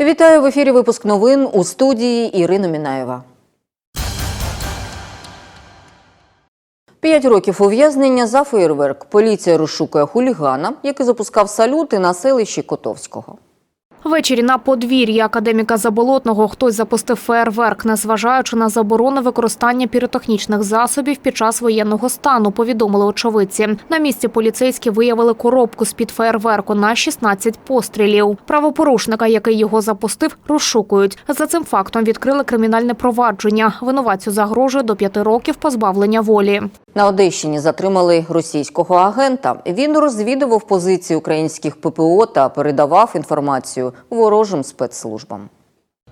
Вітаю в ефірі. Випуск новин у студії Ірина Мінаєва. П'ять років ув'язнення за феєрверк. Поліція розшукує хулігана, який запускав салюти на селищі Котовського. Ввечері на подвір'ї академіка Заболотного хтось запустив феєрверк, незважаючи на заборону використання піротехнічних засобів під час воєнного стану, повідомили очевидці. На місці поліцейські виявили коробку з-під феєрверку на 16 пострілів. Правопорушника, який його запустив, розшукують. За цим фактом відкрили кримінальне провадження. Винуватцю загрожує до п'яти років позбавлення волі. На Одещині затримали російського агента. Він розвідував позиції українських ППО та передавав інформацію ворожим спецслужбам.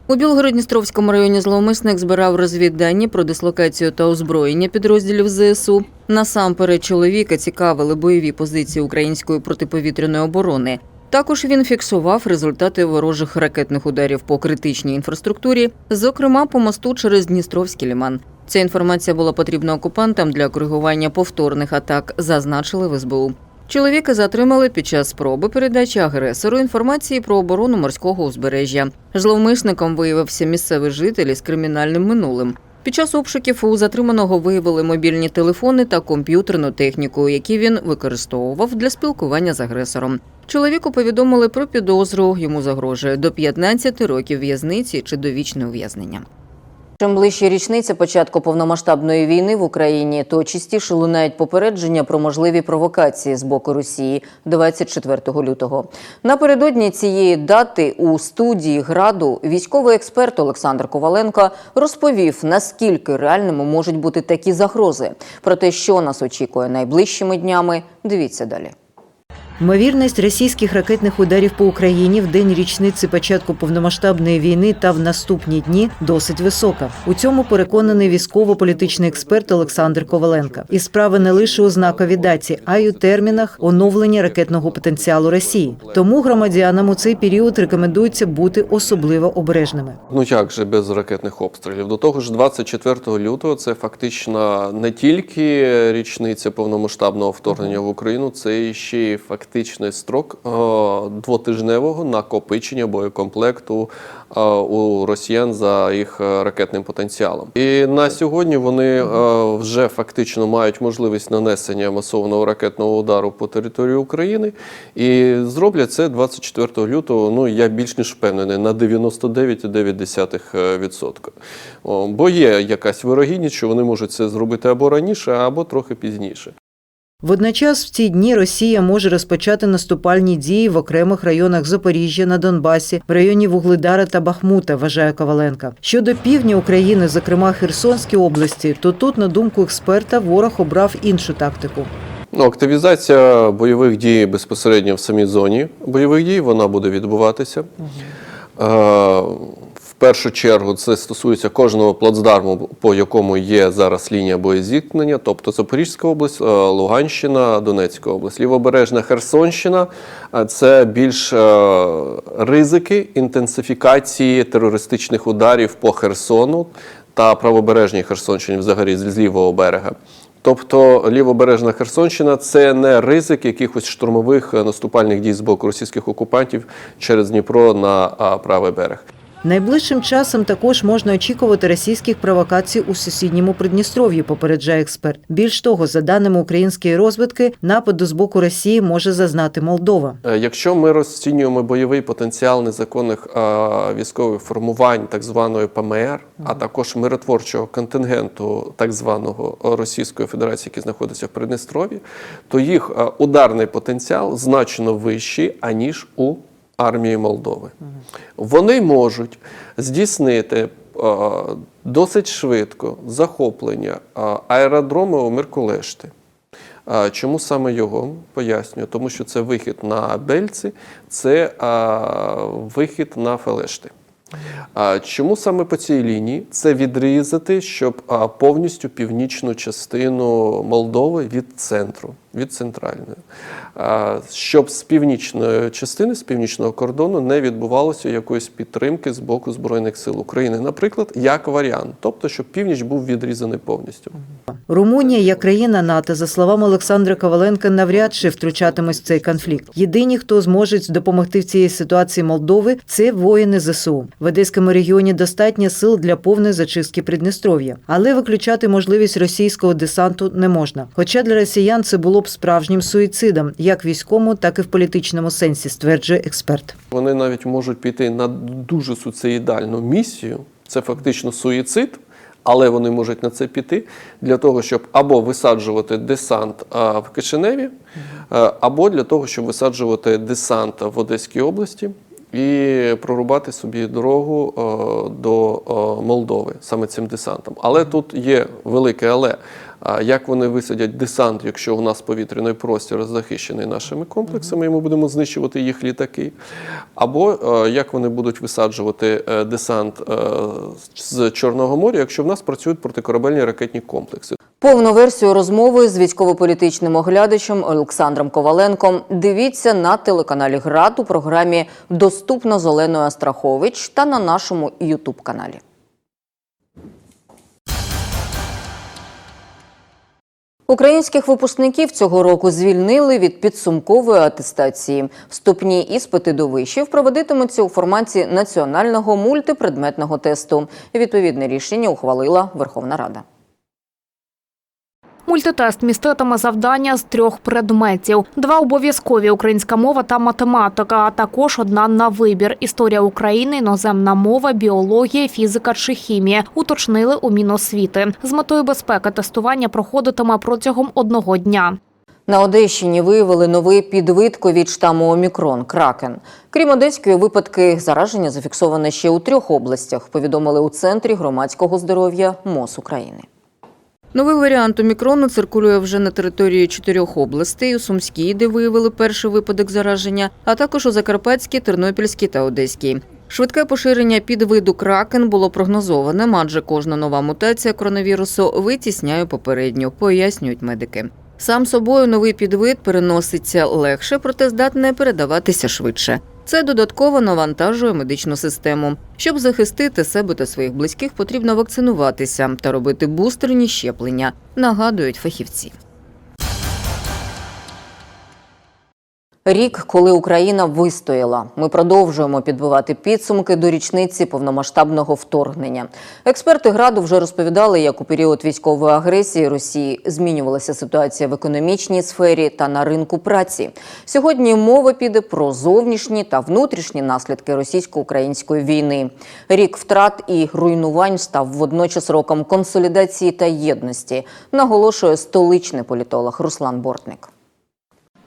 У Білгород-Дністровському районі зловмисник збирав розвіддані про дислокацію та озброєння підрозділів ЗСУ. Насамперед чоловіка цікавили бойові позиції української протиповітряної оборони. Також він фіксував результати ворожих ракетних ударів по критичній інфраструктурі, зокрема по мосту через Дністровський ліман. Ця інформація була потрібна окупантам для коригування повторних атак, зазначили в СБУ. Чоловіка затримали під час спроби передачі агресору інформації про оборону морського узбережжя. Зловмисником виявився місцевий житель із кримінальним минулим. Під час обшуків у затриманого виявили мобільні телефони та комп'ютерну техніку, які він використовував для спілкування з агресором. Чоловіку повідомили про підозру. Йому загрожує до 15 років в'язниці чи довічне ув'язнення. Чим ближче річниця початку повномасштабної війни в Україні, то частіше лунають попередження про можливі провокації з боку Росії 24 лютого. Напередодні цієї дати у студії граду військовий експерт Олександр Коваленко розповів, наскільки реальними можуть бути такі загрози. Про те, що нас очікує найближчими днями, дивіться далі. Ймовірність російських ракетних ударів по Україні в день річниці початку повномасштабної війни та в наступні дні досить висока. У цьому переконаний військово-політичний експерт Олександр Коваленко. І справа не лише у знаковій даті, а й у термінах оновлення ракетного потенціалу Росії. Тому громадянам у цей період рекомендується бути особливо обережними. Ну як же без ракетних обстрілів? До того ж, 24 лютого це фактично не тільки річниця повномасштабного вторгнення в Україну, це ще й фактичний строк е, двотижневого накопичення боєкомплекту е, у росіян за їх е, ракетним потенціалом. І на сьогодні вони вже фактично мають можливість нанесення масованого ракетного удару по території України і зроблять це 24 лютого. Ну я більш ніж впевнений на 99,9%. Бо є якась вирогідність, що вони можуть це зробити або раніше, або трохи пізніше. Водночас в ці дні Росія може розпочати наступальні дії в окремих районах Запоріжжя на Донбасі, в районі Вугледара та Бахмута, вважає Коваленка. Щодо півдня України, зокрема Херсонській області, то тут, на думку експерта, ворог обрав іншу тактику. Ну, активізація бойових дій безпосередньо в самій зоні бойових дій вона буде відбуватися. В першу чергу це стосується кожного плацдарму, по якому є зараз лінія боєзіткнення, тобто Запорізька область, е, Луганщина, Донецька область, Лівобережна Херсонщина. е, Це більш е, ризики інтенсифікації терористичних ударів по Херсону та правобережній Херсонщині, взагалі з лівого берега. Тобто лівобережна Херсонщина це не ризик якихось штурмових наступальних дій з боку російських окупантів через Дніпро на правий берег. Найближчим часом також можна очікувати російських провокацій у сусідньому Придністров'ї, попереджає експерт. Більш того, за даними української розвідки, нападу з боку Росії може зазнати Молдова. Е, Якщо ми розцінюємо бойовий потенціал незаконних а, військових формувань так званої ПМР, а також миротворчого контингенту так званого Російської Федерації, який знаходиться в Придністров'ї, то їх ударний потенціал значно вищий аніж у армії Молдови. Вони можуть здійснити досить швидко захоплення аеродрому Миркулешти. А, Чому саме його пояснюю? Тому що це вихід на Бельці, це вихід на Фелешти. Чому саме по цій лінії? Це відрізати, щоб повністю північну частину Молдови від центру від центральної, щоб з північної частини, з північного кордону не відбувалося якоїсь підтримки з боку Збройних сил України, наприклад, як варіант, тобто, щоб північ був відрізаний повністю. Румунія, як країна НАТО, за словами Олександра Коваленка, навряд чи втручатимуть в цей конфлікт. Єдині, хто зможуть допомогти в цій ситуації Молдови, це воїни ЗСУ. В Одеському регіоні достатньо сил для повної зачистки Придністров'я, але виключати можливість російського десанту не можна. Хоча для росіян це було б справжнім суїцидом, як військовому, так і в політичному сенсі, стверджує експерт. Вони навіть можуть піти на дуже суїцидальну місію. Це фактично суїцид, але вони можуть на це піти для того, щоб або висаджувати десант в Кишиневі, або для того, щоб висаджувати десант в Одеській області і прорубати собі дорогу а, до а, Молдови саме цим десантом. Але тут є велике але. Як вони висадять десант, якщо у нас повітряний простір захищений нашими комплексами, і ми будемо знищувати їх літаки? Або е, як вони будуть висаджувати е, десант е, з Чорного моря, якщо в нас працюють протикорабельні ракетні комплекси? Повну версію розмови з військово-політичним оглядачем Олександром Коваленком дивіться на телеканалі ГРАД у програмі Доступно з Оленою Астрахович та на нашому Ютуб каналі. Українських випускників цього року звільнили від підсумкової атестації. Вступні іспити до вишів проводитимуться у форматі національного мультипредметного тесту. Відповідне рішення ухвалила Верховна Рада. Мультитест міститиме завдання з трьох предметів: два обов'язкові українська мова та математика, а також одна на вибір: історія України, іноземна мова, біологія, фізика чи хімія. Уточнили у Міносвіти. З метою безпеки тестування проходитиме протягом одного дня. На Одещині виявили новий підвид ковід штаму Омікрон Кракен. Крім Одеської, випадки зараження зафіксовані ще у трьох областях. Повідомили у центрі громадського здоров'я МОЗ України. Новий варіант омікрону циркулює вже на території чотирьох областей у Сумській, де виявили перший випадок зараження, а також у Закарпатській, Тернопільській та Одеській. Швидке поширення підвиду кракен було прогнозованим, адже кожна нова мутація коронавірусу витісняє попередню, пояснюють медики. Сам собою новий підвид переноситься легше, проте здатне передаватися швидше. Це додатково навантажує медичну систему. Щоб захистити себе та своїх близьких, потрібно вакцинуватися та робити бустерні щеплення, нагадують фахівці. Рік, коли Україна вистояла, ми продовжуємо підбивати підсумки до річниці повномасштабного вторгнення. Експерти граду вже розповідали, як у період військової агресії Росії змінювалася ситуація в економічній сфері та на ринку праці. Сьогодні мова піде про зовнішні та внутрішні наслідки російсько-української війни. Рік втрат і руйнувань став водночас роком консолідації та єдності, наголошує столичний політолог Руслан Бортник.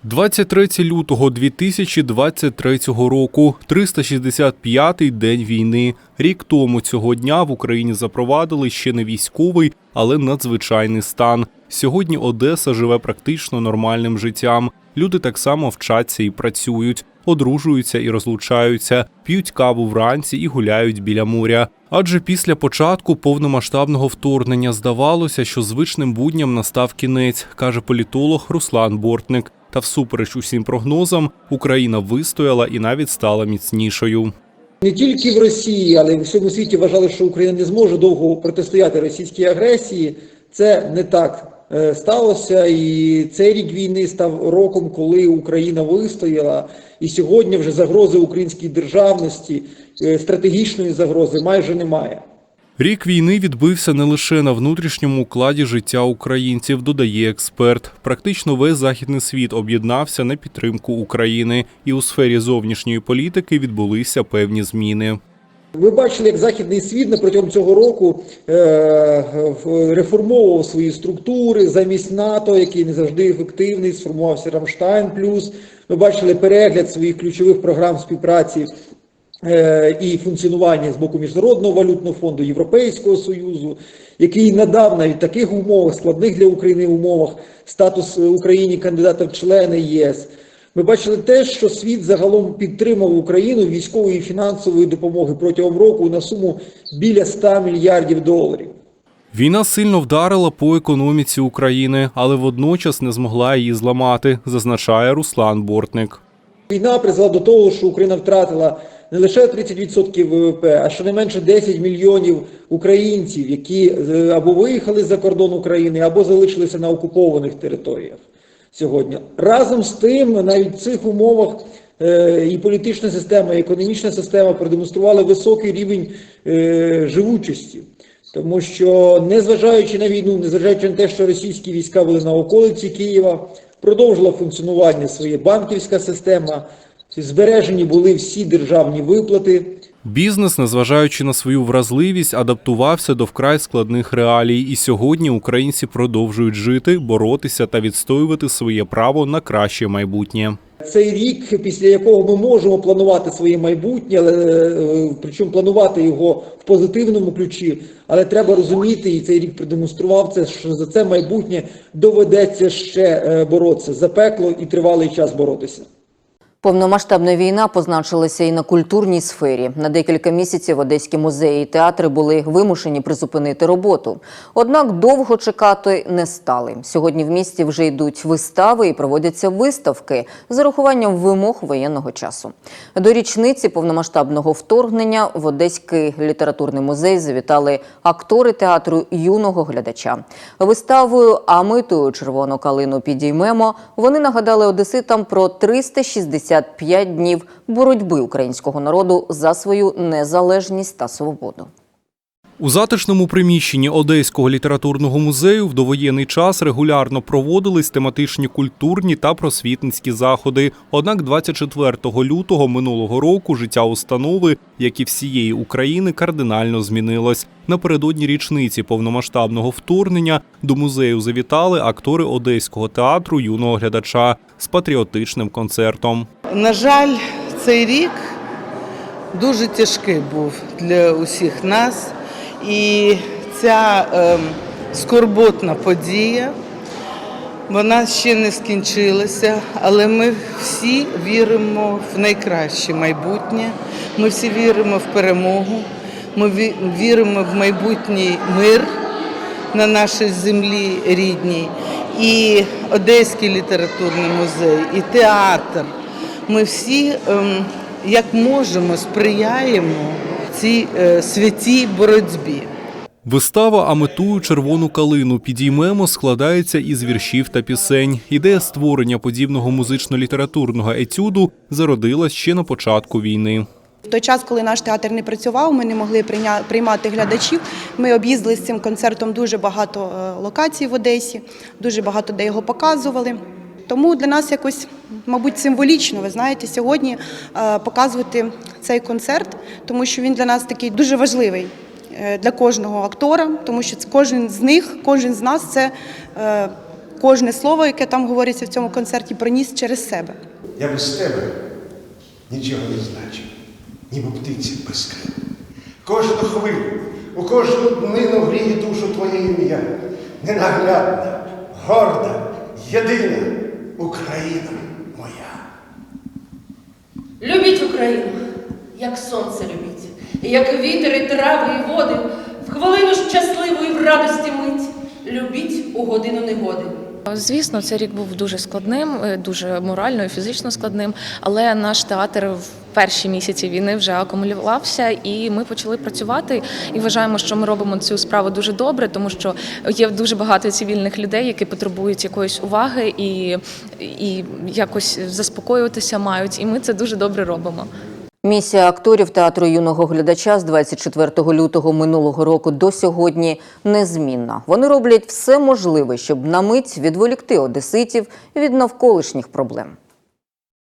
23 лютого 2023 року, 365-й день війни. Рік тому цього дня в Україні запровадили ще не військовий, але надзвичайний стан. Сьогодні Одеса живе практично нормальним життям. Люди так само вчаться і працюють, одружуються і розлучаються, п'ють каву вранці і гуляють біля моря. Адже після початку повномасштабного вторгнення здавалося, що звичним будням настав кінець, каже політолог Руслан Бортник. Та всупереч усім прогнозам Україна вистояла і навіть стала міцнішою. Не тільки в Росії, але й в всьому світі вважали, що Україна не зможе довго протистояти російській агресії. Це не так е, сталося, і цей рік війни став роком, коли Україна вистояла. І сьогодні вже загрози українській державності, е, стратегічної загрози майже немає. Рік війни відбився не лише на внутрішньому укладі життя українців, додає експерт. Практично весь західний світ об'єднався на підтримку України, і у сфері зовнішньої політики відбулися певні зміни. Ви бачили, як західний світ протягом цього року е, реформовував свої структури замість НАТО, який не завжди ефективний, сформувався Рамштайн плюс. Ми бачили перегляд своїх ключових програм співпраці і функціонування з боку Міжнародного валютного фонду, Європейського Союзу, який надав навіть в таких умовах, складних для України умовах, статус е, Україні кандидата в члени ЄС. Ми бачили те, що світ загалом підтримав Україну військової і фінансової допомоги протягом року на суму біля 100 мільярдів доларів. Війна сильно вдарила по економіці України, але водночас не змогла її зламати, зазначає Руслан Бортник. Війна призвела до того, що Україна втратила не лише 30% ВВП, а щонайменше 10 мільйонів українців, які е, або виїхали за кордон України, або залишилися на окупованих територіях сьогодні. Разом з тим, навіть в цих умовах е, і політична система, і економічна система продемонстрували високий рівень е, живучості. Тому що, незважаючи на війну, незважаючи на те, що російські війська були на околиці Києва, продовжила функціонування своє банківська система, збережені були всі державні виплати. Бізнес, незважаючи на свою вразливість, адаптувався до вкрай складних реалій, і сьогодні українці продовжують жити, боротися та відстоювати своє право на краще майбутнє. Цей рік, після якого ми можемо планувати своє майбутнє, але е, причому планувати його в позитивному ключі, але треба розуміти, і цей рік продемонстрував це, що за це майбутнє доведеться ще е, боротися за пекло і тривалий час боротися. Повномасштабна війна позначилася і на культурній сфері. На декілька місяців одеські музеї і театри були вимушені призупинити роботу. Однак довго чекати не стали. Сьогодні в місті вже йдуть вистави і проводяться виставки з урахуванням вимог воєнного часу. До річниці повномасштабного вторгнення в Одеський літературний музей завітали актори театру юного глядача. Виставою А ми ту червону калину підіймемо. Вони нагадали одеситам про 365 днів боротьби українського народу за свою незалежність та свободу. У затишному приміщенні Одеського літературного музею в довоєнний час регулярно проводились тематичні культурні та просвітницькі заходи. Однак 24 лютого минулого року життя установи, як і всієї України, кардинально змінилось. Напередодні річниці повномасштабного вторгнення до музею завітали актори Одеського театру юного глядача з патріотичним концертом. На жаль, цей рік дуже тяжкий був для усіх нас, і ця ем, скорботна подія вона ще не скінчилася, але ми всі віримо в найкраще майбутнє. Ми всі віримо в перемогу. Ми віримо в майбутній мир на нашій землі рідній. І Одеський літературний музей, і театр. Ми всі ем, як можемо сприяємо цій е, святій боротьбі. Вистава «А метую червону калину підіймемо складається із віршів та пісень. Ідея створення подібного музично-літературного етюду зародилась ще на початку війни. В той час, коли наш театр не працював, ми не могли приймати глядачів. Ми об'їздили з цим концертом дуже багато е, локацій в Одесі, дуже багато де його показували. Тому для нас якось, мабуть, символічно, ви знаєте, сьогодні е, показувати цей концерт, тому що він для нас такий дуже важливий е, для кожного актора, тому що кожен з них, кожен з нас це е, кожне слово, яке там говориться в цьому концерті, проніс через себе. Я без тебе нічого не значив, ніби птиці без крил. Кожну хвилю, у кожну днину гріє душу твоє ім'я, ненаглядна, горда, єдина Україна моя. Любіть Україну, як сонце любіть, як вітер, і трави, і води, в хвилину щасливу і в радості мить. Любіть у годину негоди. Звісно, цей рік був дуже складним, е, дуже морально і фізично складним. Але наш театр в перші місяці війни вже акумулювався, і ми почали працювати. І вважаємо, що ми робимо цю справу дуже добре, тому що є дуже багато цивільних людей, які потребують якоїсь уваги і, і якось заспокоюватися мають. І ми це дуже добре робимо. Місія акторів театру юного глядача з 24 лютого минулого року до сьогодні незмінна. Вони роблять все можливе, щоб на мить відволікти одеситів від навколишніх проблем.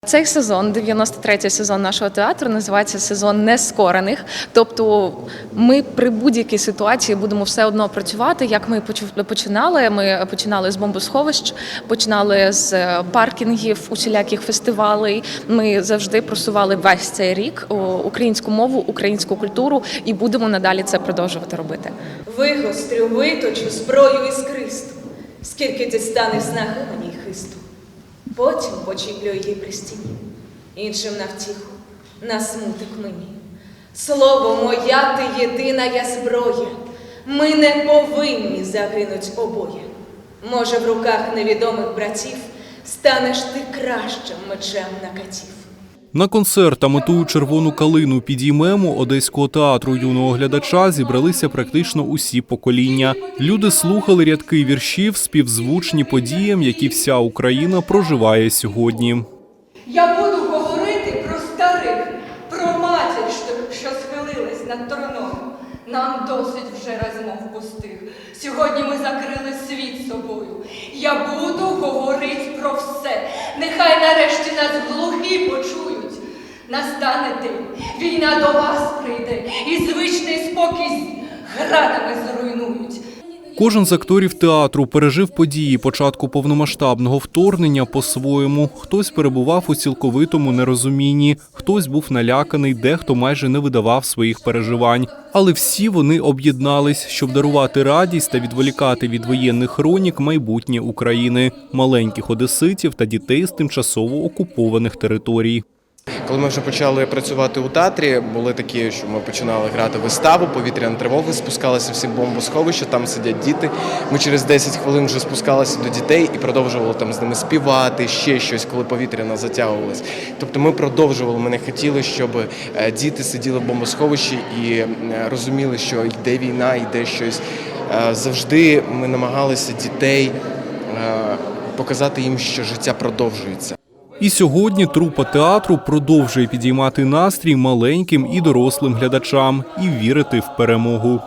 Цей сезон, 93-й сезон нашого театру, називається сезон нескорених. Тобто, ми при будь-якій ситуації будемо все одно працювати. Як ми починали? Ми починали з бомбосховищ, починали з е, паркінгів, усіляких фестивалей. Ми завжди просували весь цей рік українську мову, українську культуру, і будемо надалі це продовжувати робити. Вигострю, виточу зброю іскристу, скільки дістане снаги мені й хисту. Потім почіплю її при стіні, іншим на втіху, на смуток мені. Слово моя ти єдина я зброя, Ми не повинні загинуть обоє. Може, в руках невідомих братів станеш ти кращим мечем на катів. На концерт та метую червону калину підіймемо одеського театру юного глядача зібралися практично усі покоління. Люди слухали рядки віршів, співзвучні подіям, які вся Україна проживає сьогодні. Я буду говорити про старих, про матір, що, схилилась над троном. Нам досить вже розмов пустих. Сьогодні ми закрили світ собою. Я буду говорити про все. Нехай нарешті нас глухі почують. Настане день, війна до вас прийде, і звичний спокій градами зруйнують. Кожен з акторів театру пережив події початку повномасштабного вторгнення по-своєму. Хтось перебував у цілковитому нерозумінні, хтось був наляканий, дехто майже не видавав своїх переживань. Але всі вони об'єднались, щоб дарувати радість та відволікати від воєнних хронік майбутнє України, маленьких одеситів та дітей з тимчасово окупованих територій. Коли ми вже почали працювати у театрі, були такі, що ми починали грати виставу, повітряна тривога, спускалися всі бомбосховища, там сидять діти. Ми через 10 хвилин вже спускалися до дітей і продовжували там з ними співати, ще щось, коли повітряна затягувалась. Тобто ми продовжували. Ми не хотіли, щоб е, діти сиділи в бомбосховищі і е, розуміли, що йде війна, йде щось. Е, Завжди ми намагалися дітей показати їм, що життя продовжується. І сьогодні трупа театру продовжує підіймати настрій маленьким і дорослим глядачам і вірити в перемогу.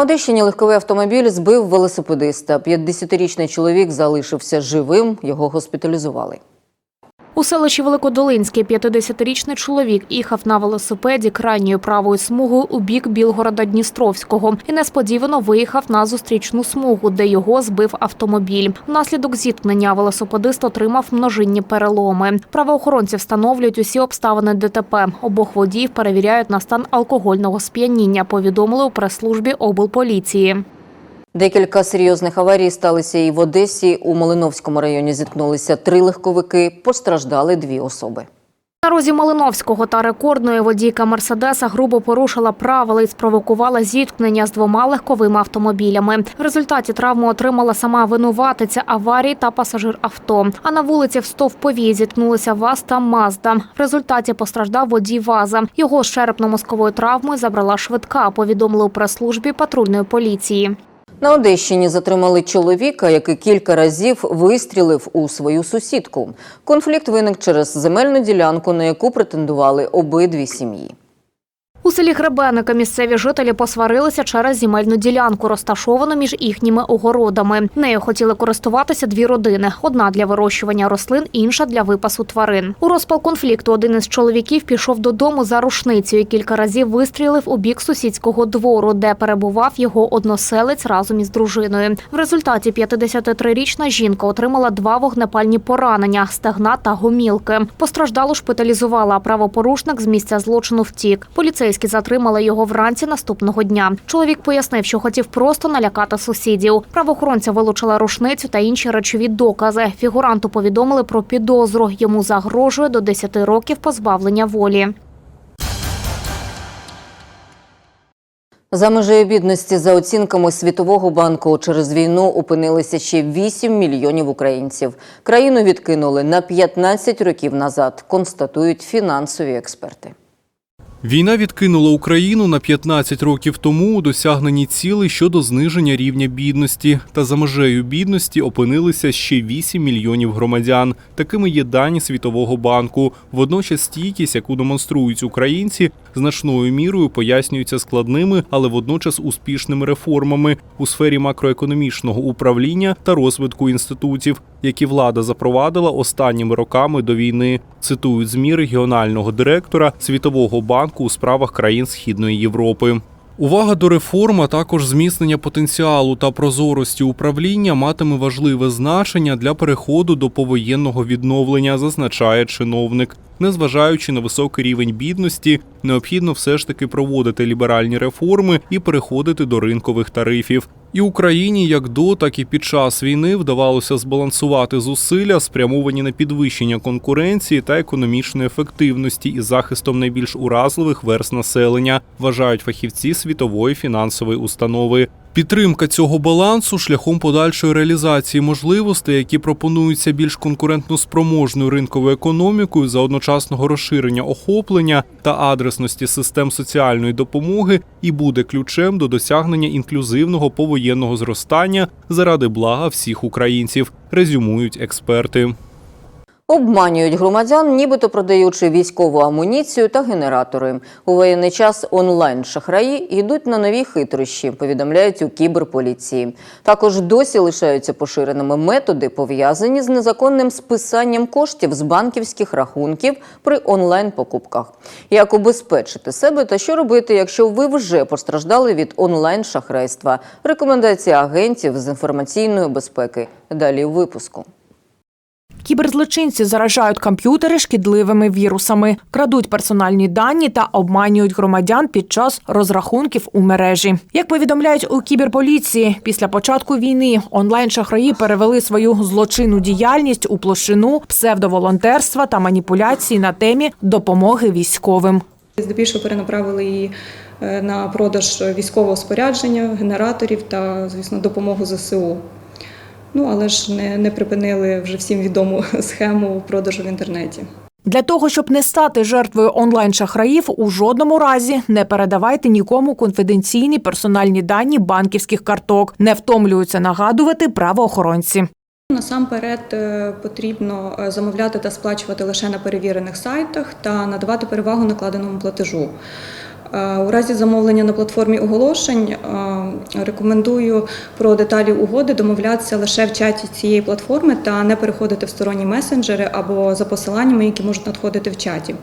На Одещині легковий автомобіль збив велосипедиста. 50-річний чоловік залишився живим, його госпіталізували. У селищі Великодолинське 50-річний чоловік їхав на велосипеді крайньою правою смугою у бік Білгорода Дністровського і несподівано виїхав на зустрічну смугу, де його збив автомобіль. Внаслідок зіткнення велосипедист отримав множинні переломи. Правоохоронці встановлюють усі обставини ДТП. Обох водіїв перевіряють на стан алкогольного сп'яніння. Повідомили у прес-службі облполіції. Декілька серйозних аварій сталися і в Одесі. У Малиновському районі зіткнулися три легковики, постраждали дві особи. На розі Малиновського та рекордної водійка Мерседеса грубо порушила правила і спровокувала зіткнення з двома легковими автомобілями. В результаті травму отримала сама винуватиця аварії та пасажир авто. А на вулиці в Стовповій зіткнулися ВАЗ та Мазда. В результаті постраждав водій ВАЗа. Його з черепно-мозковою травмою забрала швидка. Повідомили у прес-службі патрульної поліції. На Одещині затримали чоловіка, який кілька разів вистрілив у свою сусідку. Конфлікт виник через земельну ділянку, на яку претендували обидві сім'ї. У селі Гребеника місцеві жителі посварилися через земельну ділянку, розташовану між їхніми огородами. Нею хотіли користуватися дві родини: одна для вирощування рослин, інша для випасу тварин. У розпал конфлікту один із чоловіків пішов додому за рушницею і кілька разів вистрілив у бік сусідського двору, де перебував його односелець разом із дружиною. В результаті 53-річна жінка отримала два вогнепальні поранення стегна та гомілки. Постраждалу шпиталізувала, а правопорушник з місця злочину втік. Поліцейські затримали його вранці наступного дня. Чоловік пояснив, що хотів просто налякати сусідів. Правоохоронця вилучила рушницю та інші речові докази. Фігуранту повідомили про підозру. Йому загрожує до 10 років позбавлення волі. За межею бідності, за оцінками Світового банку, через війну опинилися ще 8 мільйонів українців. Країну відкинули на 15 років назад, констатують фінансові експерти. Війна відкинула Україну на 15 років тому у досягненні цілей щодо зниження рівня бідності. Та за межею бідності опинилися ще 8 мільйонів громадян. Такими є дані Світового банку. Водночас стійкість, яку демонструють українці, значною мірою пояснюється складними, але водночас успішними реформами у сфері макроекономічного управління та розвитку інститутів, які влада запровадила останніми роками до війни. Цитують змі регіонального директора Світового банку у справах країн Східної Європи. Увага до реформ, а також зміцнення потенціалу та прозорості управління матиме важливе значення для переходу до повоєнного відновлення, зазначає чиновник. Незважаючи на високий рівень бідності, необхідно все ж таки проводити ліберальні реформи і переходити до ринкових тарифів. І Україні як до, так і під час війни вдавалося збалансувати зусилля, спрямовані на підвищення конкуренції та економічної ефективності із захистом найбільш уразливих верст населення, вважають фахівці світової фінансової установи. Підтримка цього балансу шляхом подальшої реалізації можливостей, які пропонуються більш конкурентноспроможною ринковою економікою за одночасного розширення охоплення та адресності систем соціальної допомоги, і буде ключем до досягнення інклюзивного повоєнного зростання заради блага всіх українців, резюмують експерти. Обманюють громадян, нібито продаючи військову амуніцію та генератори. У воєнний час онлайн-шахраї йдуть на нові хитрощі, повідомляють у кіберполіції. Також досі лишаються поширеними методи, пов'язані з незаконним списанням коштів з банківських рахунків при онлайн-покупках. Як убезпечити себе та що робити, якщо ви вже постраждали від онлайн-шахрайства? Рекомендації агентів з інформаційної безпеки. Далі у випуску. Кіберзлочинці заражають комп'ютери шкідливими вірусами, крадуть персональні дані та обманюють громадян під час розрахунків у мережі. Як повідомляють у кіберполіції, після початку війни онлайн-шахраї перевели свою злочинну діяльність у площину псевдоволонтерства та маніпуляції на темі допомоги військовим. Здебільшого перенаправили її е, на продаж військового спорядження, генераторів та, звісно, допомогу ЗСУ. Ну, але ж не, не припинили вже всім відому схему продажу в інтернеті. Для того, щоб не стати жертвою онлайн-шахраїв, у жодному разі не передавайте нікому конфіденційні персональні дані банківських карток. Не втомлюються нагадувати правоохоронці. Насамперед е, потрібно е, замовляти та сплачувати лише на перевірених сайтах та надавати перевагу накладеному платежу. Е, У разі замовлення на платформі оголошень е, рекомендую про деталі угоди домовлятися лише в чаті цієї платформи та не переходити в сторонні месенджери або за посиланнями, які можуть надходити в чаті.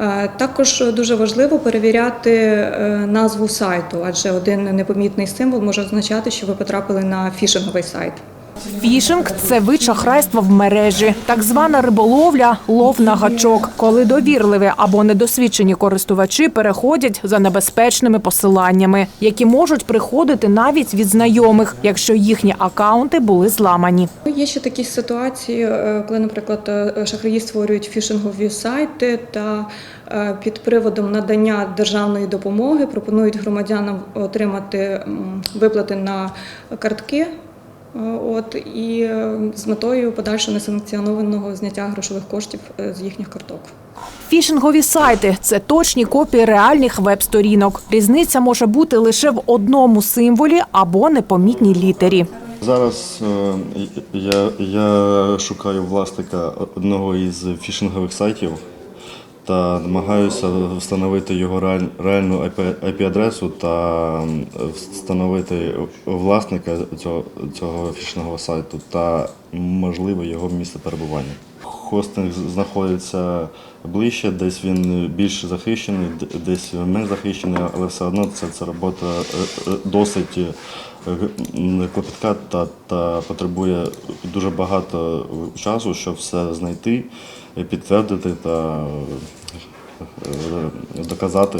Е, Також дуже важливо перевіряти назву сайту, адже один непомітний символ може означати, що ви потрапили на фішинговий сайт. Фішинг це вид шахрайства в мережі, так звана риболовля, лов на гачок, коли довірливі або недосвідчені користувачі переходять за небезпечними посиланнями, які можуть приходити навіть від знайомих, якщо їхні акаунти були зламані. Є ще такі ситуації, е, коли, наприклад, е, шахраї створюють фішингові сайти та е, під приводом надання державної допомоги пропонують громадянам отримати виплати на картки. Е, От і е, з метою подальшого несанкціонованого зняття грошових коштів е, з їхніх карток. Фішингові сайти це точні копії реальних веб-сторінок. Різниця може бути лише в одному символі або непомітній літері. Зараз я, я шукаю власника одного із фішингових сайтів та намагаюся встановити його реаль- реальну IP-адресу та встановити власника цього, цього фішингового сайту та можливо його місце перебування. Хостинг знаходиться ближче, десь він більш захищений, десь менш захищений, але все одно це, це робота е, е, досить е, клопітка та, та потребує дуже багато часу, щоб все знайти, підтвердити та доказати.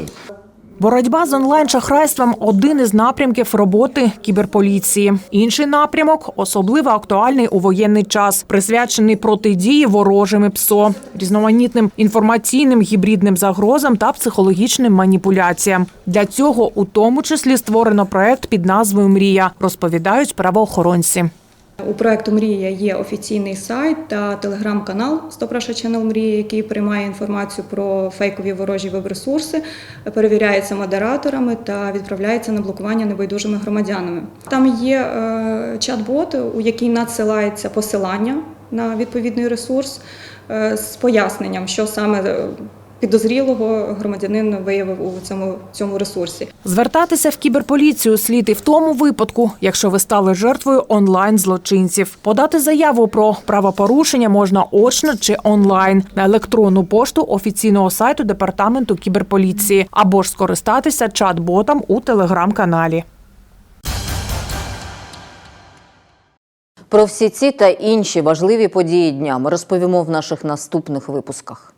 Боротьба з онлайн-шахрайством один із напрямків роботи кіберполіції. Інший напрямок особливо актуальний у воєнний час, присвячений протидії ворожими ПСО, різноманітним інформаційним гібридним загрозам та психологічним маніпуляціям. Для цього у тому числі створено проект під назвою Мрія, розповідають правоохоронці. У проекту Мрія є офіційний сайт та телеграм-канал Стопраша Channel Мрія, який приймає інформацію про фейкові ворожі веб-ресурси, перевіряється модераторами та відправляється на блокування небайдужими громадянами. Там є е, чат-бот, у який надсилається посилання на відповідний ресурс е, з поясненням, що саме е, підозрілого громадянин виявив у цьому, цьому ресурсі. Звертатися в кіберполіцію слід і в тому випадку, якщо ви стали жертвою онлайн-злочинців. Подати заяву про правопорушення можна очно чи онлайн на електронну пошту офіційного сайту департаменту кіберполіції або ж скористатися чат-ботом у телеграм-каналі. Про всі ці та інші важливі події дня ми розповімо в наших наступних випусках.